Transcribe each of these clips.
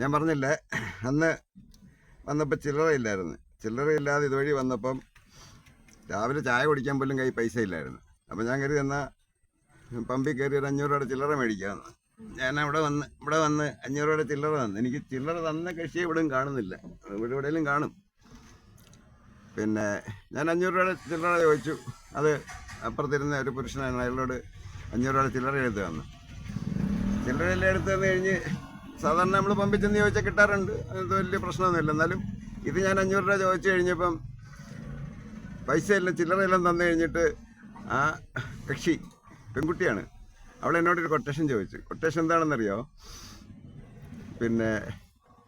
ഞാൻ പറഞ്ഞില്ലേ അന്ന് വന്നപ്പോൾ ചില്ലറയില്ലായിരുന്നു ചില്ലറയില്ലാതെ ഇതുവഴി വന്നപ്പം രാവിലെ ചായ കുടിക്കാൻ പോലും കൈ പൈസ ഇല്ലായിരുന്നു. അപ്പം ഞാൻ കരുതി എന്നാൽ പമ്പിൽ കയറി ഒരു അഞ്ഞൂറ് രൂപയുടെ ചില്ലറ മേടിക്കാമെന്ന് ഞാൻ അവിടെ വന്ന് ഇവിടെ വന്ന് അഞ്ഞൂറ് രൂപയുടെ ചില്ലറ തന്നു. എനിക്ക് ചില്ലറ തന്ന കക്ഷി ഇവിടെയും കാണുന്നില്ല. ഇവിടെ എവിടെയെങ്കിലും കാണും. പിന്നെ ഞാൻ അഞ്ഞൂറ് രൂപയുടെ ചില്ലറ ചോദിച്ചു. അത് അപ്പുറത്തിരുന്ന ഒരു പുരുഷനാണ് അയാളോട് അഞ്ഞൂറ് രൂപയുടെ ചില്ലറ എടുത്ത് തന്നു. ചില്ലറയെല്ലാം എടുത്തു തന്നു കഴിഞ്ഞ് സാധാരണ നമ്മൾ പമ്പിൽ ചെന്ന് ചോദിച്ചാൽ കിട്ടാറുണ്ട്. അത് വലിയ പ്രശ്നമൊന്നുമില്ല. എന്നാലും ഇത് ഞാൻ അഞ്ഞൂറ് രൂപ ചോദിച്ചു കഴിഞ്ഞപ്പം പൈസ എല്ലാം ചില്ലറയെല്ലാം തന്നു കഴിഞ്ഞിട്ട് ആ കക്ഷി പെൺകുട്ടിയാണ്. അവൾ എന്നോടൊരു കൊട്ടേഷൻ ചോദിച്ചു. കൊട്ടേഷൻ എന്താണെന്നറിയോ? പിന്നെ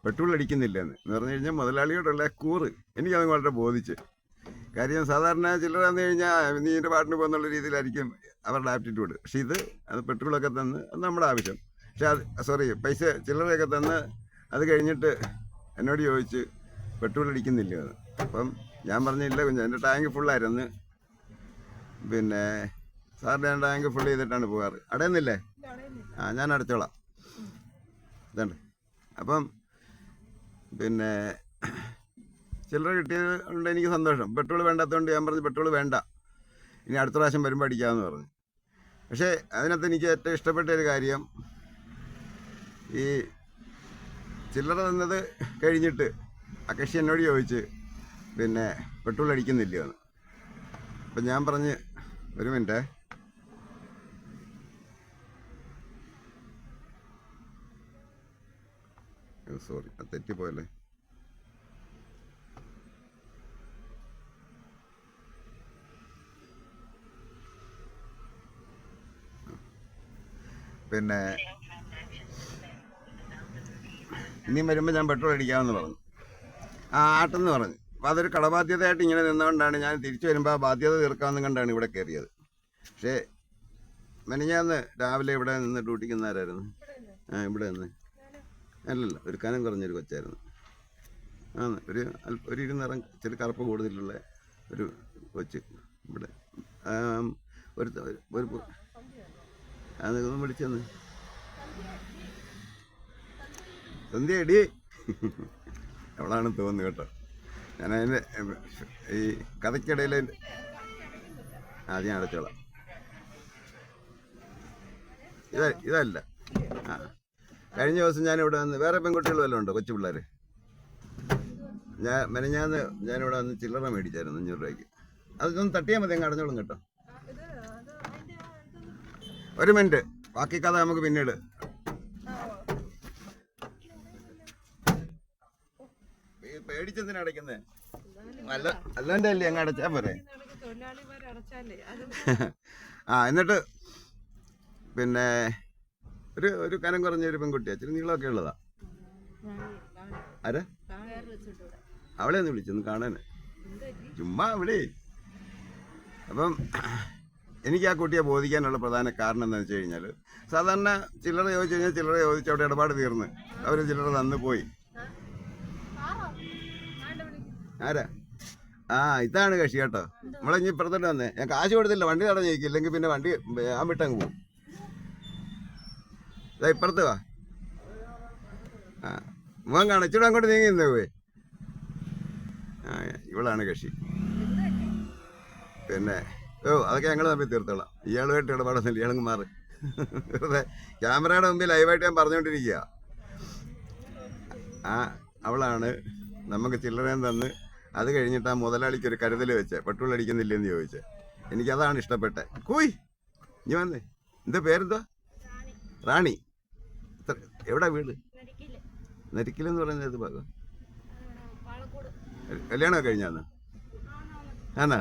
പെട്രോൾ അടിക്കുന്നില്ലെന്ന്. എന്ന് പറഞ്ഞു കഴിഞ്ഞാൽ മുതലാളിയോടുള്ള കൂറ് എനിക്കത് വളരെ ബോധിച്ച്. കാര്യം സാധാരണ ചില്ലറ തന്നു കഴിഞ്ഞാൽ നീ എന്റെ പാട്ടിന് പോകുന്നുള്ള രീതിയിലായിരിക്കും അവരുടെ ആപ്റ്റിറ്റ്യൂഡ് പക്ഷേ ഇത് അത് പെട്രോളൊക്കെ തന്ന് അത് നമ്മുടെ ആവശ്യം. പക്ഷെ അത് സോറി പൈസ ചില്ലറയൊക്കെ തന്ന് അത് കഴിഞ്ഞിട്ട് എന്നോട് ചോദിച്ച് പെട്രോൾ അടിക്കുന്നില്ല അപ്പം ഞാൻ പറഞ്ഞില്ല കുഞ്ഞ് എന്റെ ടാങ്ക് ഫുള്ളായിരുന്നു. പിന്നെ സാറിന്റെ ഞാൻ ടാങ്ക് ഫുൾ ചെയ്തിട്ടാണ് പോകാറ്. അടയുന്നില്ലേ? ആ ഞാൻ അടച്ചോളാം. ഇതുണ്ട്. അപ്പം പിന്നെ ചില്ലറ കിട്ടിയത് കൊണ്ട് എനിക്ക് സന്തോഷം. പെട്രോൾ വേണ്ടാത്തതുകൊണ്ട് ഞാൻ പറഞ്ഞു പെട്രോൾ വേണ്ട. ഇനി അടുത്ത പ്രാവശ്യം വരുമ്പോൾ അടിക്കാമെന്ന് പറഞ്ഞു. പക്ഷേ അതിനകത്ത് എനിക്ക് ഏറ്റവും ഇഷ്ടപ്പെട്ട ഒരു കാര്യം ഈ ചില്ലറ തന്നത് കഴിഞ്ഞിട്ട് അക്കഷി എന്നോട് ചോദിച്ച് പിന്നെ പെട്രോൾ അടിക്കുന്നില്ല? എന്ന്. അപ്പം ഞാൻ പറഞ്ഞ് ഒരു മിനിറ്റേ. സോറി തെറ്റിപ്പോയല്ലേ? പിന്നെ ഇനിയും വരുമ്പോൾ ഞാൻ പെട്രോൾ അടിക്കാമെന്ന് പറഞ്ഞു. ആ ആട്ടെന്ന് പറഞ്ഞു. അപ്പോൾ അതൊരു കടബാധ്യതയായിട്ട് ഇങ്ങനെ നിന്നുകൊണ്ടാണ് ഞാൻ തിരിച്ചു വരുമ്പോൾ ആ ബാധ്യത തീർക്കാമെന്ന് കണ്ടാണ് ഇവിടെ കയറിയത്. പക്ഷേ മെനഞ്ഞാന്ന് രാവിലെ ഇവിടെ നിന്ന് ഡ്യൂട്ടിക്ക് നിന്നാരായിരുന്നു ആ ഇവിടെ നിന്ന്. അല്ലല്ല ഒരു കനം കുറഞ്ഞൊരു കൊച്ചായിരുന്നു. ആ ഒരു അല്പ ഒരു ഇരുന്നിറം ഇച്ചിരി കറുപ്പ് കൂടുതലുള്ള ഒരു കൊച്ച് ഇവിടെ. ഒരു ഒരു അത് വിളിച്ചെന്ന്. സന്ധ്യ എവിടാണ് തോന്നുന്നു കേട്ടോ. ഞാൻ അതിന്റെ ഈ കഥയ്ക്കിടയിൽ ആദ്യം അടച്ചോളാം. ഇത ഇതല്ല. ആ. കഴിഞ്ഞ ദിവസം ഞാൻ ഇവിടെ വന്ന് വേറെ പെൺകുട്ടികൾ വല്ലതും ഉണ്ടോ കൊച്ചു പിള്ളേർ ഞാൻ മെനഞ്ഞാന്ന് ഞാനിവിടെ വന്ന് ചില്ലറ മേടിച്ചായിരുന്നു അഞ്ഞൂറ് രൂപയ്ക്ക്. അതൊന്ന് തട്ടിയാൽ മതി അങ്ങ് അടഞ്ഞോളും കേട്ടോ. ഒരു മിനിറ്റ്. ബാക്കി കഥ നമുക്ക് പിന്നീട് ഈ പേടിച്ചെന്തിനാ അടയ്ക്കുന്നേ? അല്ല അല്ലാണ്ട് അല്ലേ അങ്ങ് അടച്ചാ പോരെ? ആ എന്നിട്ട് പിന്നെ ഒരു ഒരു കനം കുറഞ്ഞ ഒരു പെൺകുട്ടി ഇച്ചിരി നീളമൊക്കെ ഉള്ളതാ. ആരാ? അവളെ ഒന്ന് വിളിച്ചൊന്ന് കാണാന്. ചുമ്മാ അവിടെ അപ്പം എനിക്ക് ആ കുട്ടിയെ ബോധിക്കാനുള്ള പ്രധാന കാരണം എന്താണെന്ന് വെച്ച് കഴിഞ്ഞാൽ സാധാരണ ചില്ലറ ചോദിച്ചു കഴിഞ്ഞാൽ ചില്ലറ ചോദിച്ച് അവിടെ ഇടപാട് തീർന്ന്. അവർ ചില്ലറ തന്നു പോയി. ആരാ? ആ ഇതാണ് കക്ഷി കേട്ടോ. നമ്മളെ ഇനി ഇപ്പുറത്തോട്ട് വന്നേ. ഞാൻ കാശ് കൊടുത്തില്ല വണ്ടി തടഞ്ഞു ഇല്ലെങ്കിൽ പിന്നെ വണ്ടി ഞാൻ വിട്ടങ്ങ് പോകും. ഇതാ ഇപ്പുറത്ത് വാ. ആ മോൻ കാണാം. അങ്ങോട്ട് നീങ്ങി നിന്നേ പോയി. ആ ഇവളാണ് കക്ഷി. പിന്നെ ഓ അതൊക്കെ ഞങ്ങൾ തമ്മിൽ തീർത്തോളാം. ഇയാളുമായിട്ട് ഇടപാടൊന്നുമില്ല ഇയാളങ്ങ് മാറി. വെറുതെ ക്യാമറയുടെ മുമ്പിൽ ലൈവായിട്ട് ഞാൻ പറഞ്ഞുകൊണ്ടിരിക്കുക ആ അവളാണ്. നമുക്ക് ചില്ലറയും തന്ന് അത് കഴിഞ്ഞിട്ട് ആ മുതലാളിക്ക് ഒരു കരുതൽ വെച്ച്. പെട്രോൾ അടിക്കുന്നില്ലെന്ന് എനിക്ക് എനിക്കതാണ് ഇഷ്ടപ്പെട്ടെ. കൂയ് ഇനി വന്നേ. എന്താ പേരെന്തോ റാണി. എവിടാ വീട്? നരിക്കലെന്ന് പറയുന്നത് ഏത് ഭാഗം? കല്യാണമൊക്കെ കഴിഞ്ഞാന്ന് ആന്നാ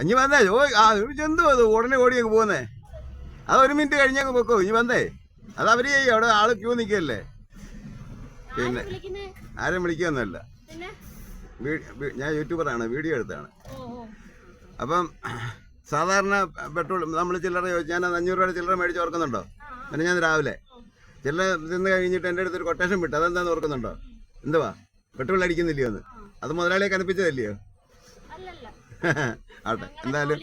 ഇനി വന്നേ. ഓ ആ എന്തു അത് ഉടനെ ഓടി അങ്ങ് പോകുന്നേ അത് ഒരു മിനിറ്റ് കഴിഞ്ഞങ്ങ് പൊക്കോ. ഇനി വന്നേ. അത് അവർ ചെയ്യും. അവിടെ ആൾ ക്യൂ നിൽക്കല്ലേ പിന്നെ ആരും വിളിക്കുകയൊന്നുമല്ല വീ- ഞാൻ യൂട്യൂബറാണ് വീഡിയോ എടുത്താണ്. അപ്പം സാധാരണ പെട്രോൾ നമ്മൾ ചില്ലറ ഞാൻ അഞ്ഞൂറ് രൂപയുടെ ചില്ലറ മേടിച്ച് ഓർക്കുന്നുണ്ടോ? പിന്നെ ഞാൻ രാവിലെ ചില്ലറ തിന്ന് കഴിഞ്ഞിട്ട് എന്റെ അടുത്തൊരു കൊട്ടേഷൻ വിട്ടു. അതെന്താന്ന് ഓർക്കുന്നുണ്ടോ? എന്തുവാ? പെട്രോൾ അടിക്കുന്നില്ലയോ എന്ന്. അത് മുതലാളിയെ കനപ്പിച്ചതല്ലയോ? ആട്ടെ എന്തായാലും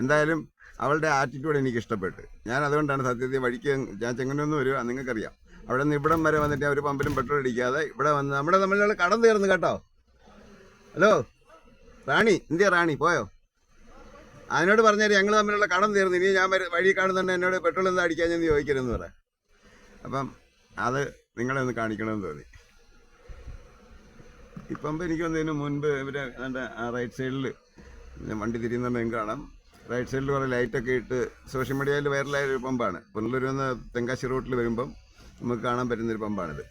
എന്തായാലും അവളുടെ ആറ്റിറ്റ്യൂഡ് എനിക്ക് ഇഷ്ടപ്പെട്ടു ഞാൻ അതുകൊണ്ടാണ് സത്യത്തിൽ വഴിക്ക് ഞാൻ ചെങ്ങനൊന്നും വരുക നിങ്ങൾക്കറിയാം. അവിടെ നിന്ന് ഇവിടം വരെ വന്നിട്ട് അവർ പമ്പിലും പെട്രോൾ അടിക്കാതെ ഇവിടെ വന്ന് നമ്മുടെ തമ്മിലുള്ള കടം തീർന്നു കേട്ടോ. ഹലോ റാണി ഇന്ത്യ റാണി പോയോ? അതിനോട് പറഞ്ഞാൽ ഞങ്ങൾ തമ്മിലുള്ള കടം തീർന്നു. ഇനി ഞാൻ വഴി കാണുന്നുണ്ട് എന്നോട് പെട്രോൾ എന്താ അടിക്കാൻ ഞാൻ ചോദിക്കരുതെന്ന് പറയാം. അപ്പം അത് നിങ്ങളെ ഒന്ന് കാണിക്കണമെന്ന് തോന്നി. ഇപ്പം എനിക്ക് വന്നതിന് മുൻപ് ഇവരെ ആ റൈറ്റ് സൈഡിൽ ഞാൻ വണ്ടി തിരിയുന്ന നിങ്ങൾക്ക് കാണാം. റൈറ്റ് സൈഡിൽ കുറേ ലൈറ്റൊക്കെ ഇട്ട് സോഷ്യൽ മീഡിയയിൽ വൈറലായ ഒരു പമ്പാണ്. പുനലൂരിൽ നിന്ന് തെങ്കാശി റോട്ടിൽ വരുമ്പം നമുക്ക് കാണാൻ പറ്റുന്നൊരു പമ്പാണിത്.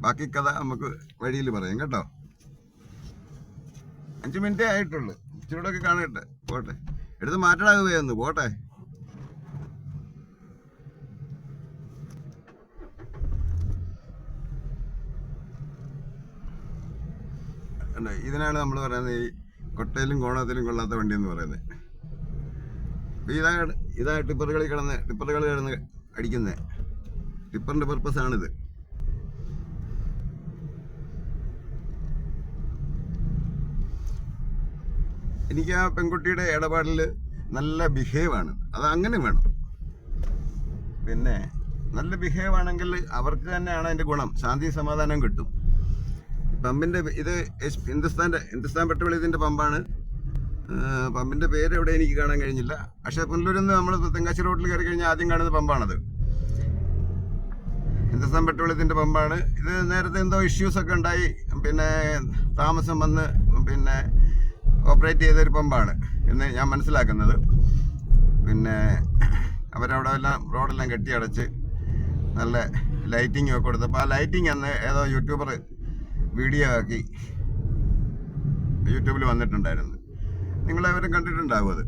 ബാക്കി കഥ നമുക്ക് വഴിയിൽ പറയാം കേട്ടോ. അഞ്ച് മിനിറ്റേ ആയിട്ടുള്ളൂ. ഇച്ചിരൂടെ കാണട്ടെ. പോട്ടെ. എടുത്ത് മാറ്റടാകുകയൊന്ന് പോട്ടെ. ഇതിനാണ് നമ്മൾ പറയുന്നത് ഈ കൊട്ടയിലും കോണത്തിലും കൊള്ളാത്ത വണ്ടി എന്ന് പറയുന്നത്. ഇതാണ് ഇതാണ് ഇതാ ടിപ്പറുകളിൽ കിടന്ന് ടിപ്പറുകൾ കിടന്ന് അടിക്കുന്നത്. ടിപ്പറിന്റെ പർപ്പസ് എനിക്ക് ആ പെൺകുട്ടിയുടെ ഇടപാടിൽ നല്ല ബിഹേവ് ആണ്. അത് അങ്ങനെ വേണം. പിന്നെ നല്ല ബിഹേവ് ആണെങ്കിൽ അവർക്ക് തന്നെയാണ് അതിന്റെ ഗുണം. ശാന്തി സമാധാനം കിട്ടും. പമ്പിന്റെ ഇത് ഹിന്ദുസ്ഥാന്റെ ഹിന്ദുസ്ഥാൻ പെട്ടുപള്ളി ഇതിന്റെ പമ്പാണ് പമ്പിന്റെ പേര് എവിടെ എനിക്ക് കാണാൻ കഴിഞ്ഞില്ല. പക്ഷേ പുനലൂരിൽ നിന്ന് നമ്മൾ തെങ്കാശി റോഡിൽ കയറി കഴിഞ്ഞാൽ ആദ്യം കാണുന്ന പമ്പാണത്. ഹിന്ദുസ്ഥാൻ പെട്രോളിയത്തിന്റെ പമ്പാണ്. ഇത് നേരത്തെ എന്തോ ഇഷ്യൂസൊക്കെ ഉണ്ടായി. പിന്നെ താമസം വന്ന് പിന്നെ ഓപ്പറേറ്റ് ചെയ്ത ഒരു പമ്പാണ് എന്ന് ഞാൻ മനസ്സിലാക്കുന്നത്. പിന്നെ അവരവിടെ എല്ലാം റോഡെല്ലാം കെട്ടിയടച്ച് നല്ല ലൈറ്റിംഗ് ഒക്കെ കൊടുത്തപ്പോൾ ആ ലൈറ്റിംഗ് അന്ന് ഏതോ യൂട്യൂബർ വീഡിയോ ആക്കി യൂട്യൂബിൽ വന്നിട്ടുണ്ടായിരുന്നു. നിങ്ങളെവരും കണ്ടിട്ടുണ്ടാവും അത്.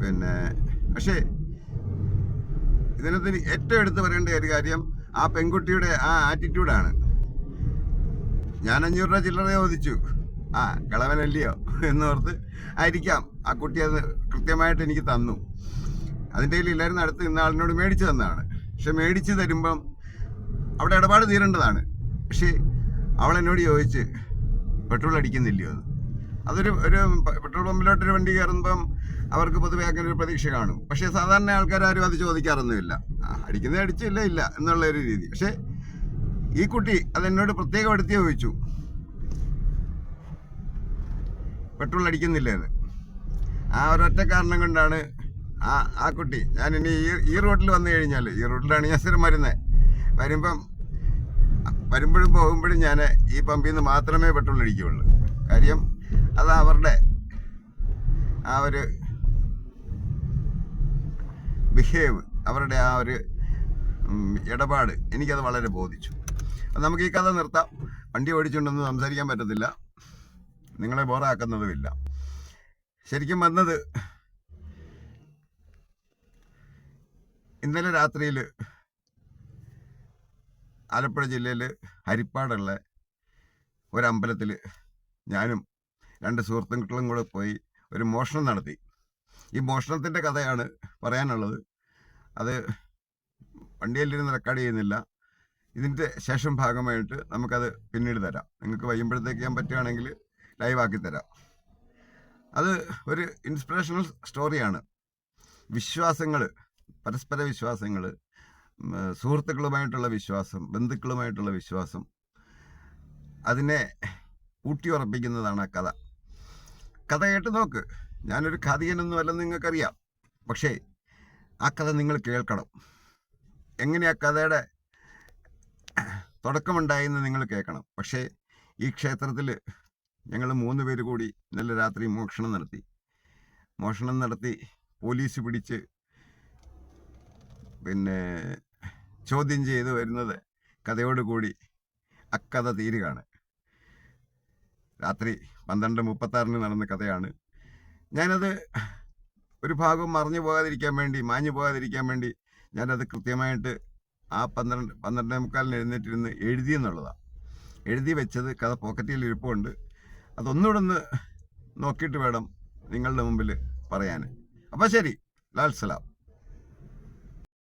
പിന്നെ പക്ഷേ ഇതിനകത്ത് ഏറ്റവും എടുത്ത് പറയേണ്ട ഒരു കാര്യം ആ പെൺകുട്ടിയുടെ ആ ആറ്റിറ്റ്യൂഡാണ് ഞാൻ അഞ്ഞൂറ് രൂപ ചില്ലറ ചോദിച്ചു. ആ കളവനല്ലയോ എന്നോർത്ത് ആയിരിക്കാം. ആ കുട്ടി അത് കൃത്യമായിട്ട് എനിക്ക് തന്നു. അതിന്റെ കയ്യിൽ ഇല്ലായിരുന്നു. അടുത്ത് ഇന്ന ആളിനോട് മേടിച്ചു തന്നതാണ്. പക്ഷെ മേടിച്ച് തരുമ്പം അവിടെ ഇടപാട് തീരേണ്ടതാണ്. പക്ഷേ അവൾ എന്നോട് ചോദിച്ച് പെട്രോൾ അടിക്കുന്നില്ലയോ? എന്ന്. അതൊരു ഒരു പെട്രോൾ പമ്പിലോട്ടൊരു വണ്ടി കയറുമ്പം അവർക്ക് പൊതുവെ അങ്ങനെ ഒരു പ്രതീക്ഷ കാണും. പക്ഷേ സാധാരണ ആൾക്കാർ ആരും അത് ചോദിക്കാറൊന്നുമില്ല. അടിക്കുന്നത് അടിച്ചില്ല ഇല്ല എന്നുള്ള ഒരു രീതി. പക്ഷേ ഈ കുട്ടി അതെന്നോട് പ്രത്യേകം എടുത്ത് ചോദിച്ചു. പെട്രോൾ അടിക്കുന്നില്ല എന്ന് ആ ഒരൊറ്റ കാരണം കൊണ്ടാണ് ആ ആ കുട്ടി. ഞാൻ ഇനി ഈ ഈ റോഡിൽ വന്നു കഴിഞ്ഞാൽ ഈ റോഡിലാണ് ഞാൻ സ്ഥിരം വരുന്നത് വരുമ്പം വരുമ്പോഴും പോകുമ്പോഴും ഞാൻ ഈ പമ്പിൽ നിന്ന് മാത്രമേ പെട്രോൾ അടിക്കുകയുള്ളൂ. കാര്യം അത് അവരുടെ ആ ഒരു ബിഹേവ് അവരുടെ ആ ഒരു ഇടപാട് എനിക്കത് വളരെ ബോധിച്ചു. നമുക്ക് ഈ കഥ നിർത്താം. വണ്ടി ഓടിച്ചുകൊണ്ടൊന്നും സംസാരിക്കാൻ പറ്റത്തില്ല. നിങ്ങളെ ബോറാക്കുന്നതുമില്ല. ശരിക്കും വന്നത് ഇന്നലെ രാത്രിയിൽ ആലപ്പുഴ ജില്ലയിൽ ഹരിപ്പാടുള്ള ഒരമ്പലത്തിൽ ഞാനും രണ്ട് സുഹൃത്തുക്കളും കൂടെ പോയി ഒരു മോഷണം നടത്തി. ഈ മോഷണത്തിന്റെ കഥയാണ് പറയാനുള്ളത്. അത് വണ്ടിയിലിരുന്ന് റെക്കോർഡ് ചെയ്യുന്നില്ല. ഇതിന്റെ ശേഷം ഭാഗമായിട്ട് നമുക്കത് പിന്നീട് തരാം. നിങ്ങൾക്ക് വൈകുമ്പോഴത്തേക്ക് ചെയ്യാൻ പറ്റുകയാണെങ്കിൽ ലൈവാക്കി തരാം. അത് ഒരു ഇൻസ്പിറേഷണൽ സ്റ്റോറിയാണ് വിശ്വാസങ്ങൾ പരസ്പര വിശ്വാസങ്ങൾ സുഹൃത്തുക്കളുമായിട്ടുള്ള വിശ്വാസം ബന്ധുക്കളുമായിട്ടുള്ള വിശ്വാസം അതിനെ ഊട്ടിയുറപ്പിക്കുന്നതാണ് ആ കഥ. കഥ കേട്ട് നോക്ക്. ഞാനൊരു കഥയനൊന്നും അല്ലെന്ന് നിങ്ങൾക്കറിയാം. പക്ഷേ ആ കഥ നിങ്ങൾ കേൾക്കണം. എങ്ങനെയാ കഥയുടെ തുടക്കമുണ്ടായെന്ന് നിങ്ങൾ കേൾക്കണം. പക്ഷേ ഈ ക്ഷേത്രത്തിൽ ഞങ്ങൾ മൂന്ന് പേര് കൂടി ഇന്നലെ രാത്രി മോഷണം നടത്തി. മോഷണം നടത്തി പോലീസ് പിടിച്ച് പിന്നെ ചോദ്യം ചെയ്ത് വരുന്നത് കഥയോടുകൂടി അക്കഥ തീരുകയാണ്. രാത്രി പന്ത്രണ്ട് മുപ്പത്താറിന് നടന്ന കഥയാണ്. ഞാനത് ഒരു ഭാഗം മറിഞ്ഞു പോകാതിരിക്കാൻ വേണ്ടി മാഞ്ഞു പോകാതിരിക്കാൻ വേണ്ടി ഞാനത് കൃത്യമായിട്ട് ആ പന്ത്രണ്ട് പന്ത്രണ്ടേ മുക്കാലിന് എഴുന്നേറ്റിരുന്ന് എഴുതി എന്നുള്ളതാണ് എഴുതി വെച്ചത് കഥ പോക്കറ്റിൽ ഇരിപ്പുണ്ട്. അതൊന്നുകൂടെ ഒന്ന് നോക്കിയിട്ട് വേണം നിങ്ങളുടെ മുമ്പിൽ പറയാൻ അപ്പം ശരി ലാൽ സലാം.